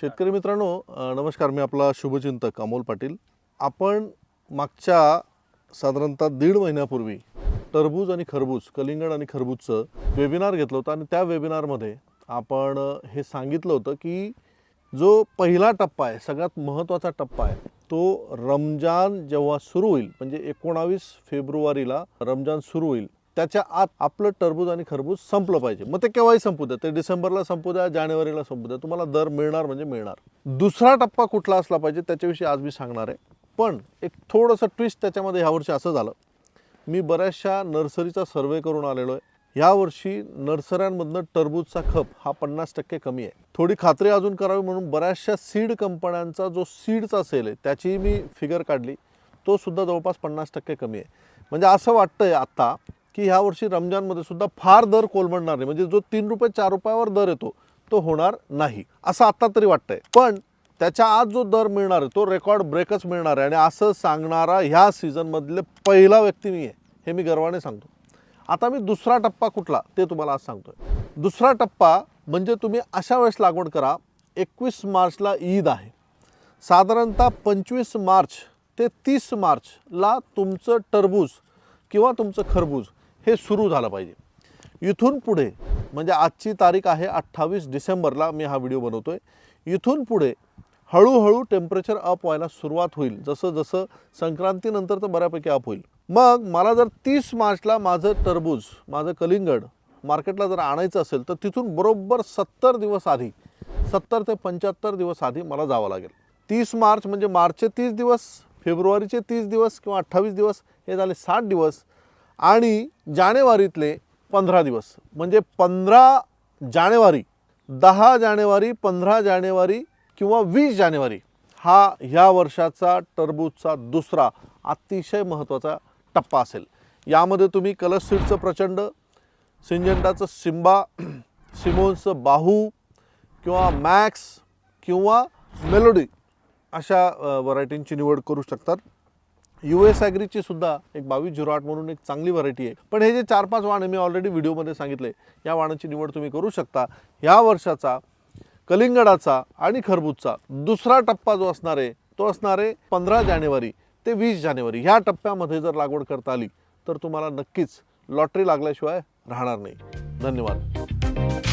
शेतकरी मित्रांनो नमस्कार. मी आपला शुभचिंतक अमोल पाटील. आपण मागच्या साधारणतः दीड महिन्यापूर्वी टरबूज आणि खरबूज कलिंगड आणि खरबूजचं वेबिनार घेतलं होतं आणि त्या वेबिनारमध्ये आपण हे सांगितलं होतं की जो पहिला टप्पा आहे सगळ्यात महत्त्वाचा टप्पा आहे तो रमजान जेव्हा सुरू होईल म्हणजे एकोणावीस फेब्रुवारीला रमजान सुरू होईल त्याच्या आत आपलं टरबूज आणि खरबूज संपलं पाहिजे. मग ते केव्हाही संपू द्या. ते डिसेंबरला संपू द्या जानेवारीला संपू द्या. तुम्हाला दर मिळणार म्हणजे मिळणार. दुसरा टप्पा कुठला असला पाहिजे त्याच्याविषयी आज मी सांगणार आहे. पण एक थोडंसं ट्विस्ट त्याच्यामध्ये ह्यावर्षी असं झालं. मी बऱ्याचशा नर्सरीचा सर्वे करून आलेलो आहे. यावर्षी नर्सऱ्यांमधनं टरबूजचा खप हा पन्नास टक्के कमी आहे. थोडी खात्री अजून करावी म्हणून बऱ्याचशा सीड कंपन्यांचा जो सीडचा सेल आहे त्याची मी फिगर काढली. तो सुद्धा जवळपास पन्नास टक्के कमी आहे. म्हणजे असं वाटतंय आत्ता की ह्या वर्षी रमजानमध्ये सुद्धा फार दर कोलमडणार नाही. म्हणजे जो तीन रुपये चार रुपयावर दर येतो तो होणार नाही. असं आत्ता तरी वाटतंय. पण त्याच्या आत जो दर मिळणार आहे तो रेकॉर्ड ब्रेकच मिळणार आहे. आणि असं सांगणारा ह्या सीझनमधले पहिला व्यक्ती मी आहे हे मी गर्वाने सांगतो. आता मी दुसरा टप्पा कुठला ते तुम्हाला आज सांगतोय. दुसरा टप्पा म्हणजे तुम्ही अशा वेळेस लागवड करा एकवीस मार्चला ईद आहे. साधारणतः पंचवीस मार्च ते तीस मार्चला तुमचं टरबूज किंवा तुमचं खरबूज हे सुरू झालं पाहिजे. इथून पुढे म्हणजे आजची तारीख आहे अठ्ठावीस डिसेंबरला मी हा व्हिडिओ बनवतो आहे इथून पुढे हळूहळू टेम्परेचर अप व्हायला सुरुवात होईल. जसं जसं संक्रांतीनंतर तर बऱ्यापैकी अप होईल. मग मला जर तीस मार्चला माझं टरबूज माझं कलिंगड मार्केटला जर आणायचं असेल तर तिथून बरोबर सत्तर दिवस आधी सत्तर ते पंच्याहत्तर दिवस आधी मला जावं लागेल. तीस मार्च म्हणजे मार्चचे तीस दिवस फेब्रुवारीचे तीस दिवस किंवा अठ्ठावीस दिवस हे झाले साठ दिवस. आणि जानेवारीतले पंधरा दिवस. म्हणजे पंधरा जानेवारी दहा जानेवारी पंधरा जानेवारी किंवा वीस जानेवारी हा ह्या वर्षाचा टरबूजचा दुसरा अतिशय महत्त्वाचा टप्पा असेल. यामध्ये तुम्ही कलश सीडचं प्रचंड सिंजेंटाचं सिम्बा सिमोन्सचं बाहू किंवा मॅक्स किंवा मेलोडी अशा व्हरायटींची निवड करू शकतात. यू एस ॲग्रीची सुद्धा एक बावीस झिरो आठ म्हणून एक चांगली व्हरायटी आहे. पण हे जे चार पाच वाण मी ऑलरेडी व्हिडिओमध्ये सांगितले. या वाणाची निवड तुम्ही करू शकता. ह्या वर्षाचा कलिंगडाचा आणि खरबूजचा दुसरा टप्पा जो असणार आहे तो असणार आहे पंधरा जानेवारी ते वीस जानेवारी. ह्या टप्प्यामध्ये जर लागवड करता आली तर तुम्हाला नक्कीच लॉटरी लागल्याशिवाय राहणार नाही. धन्यवाद.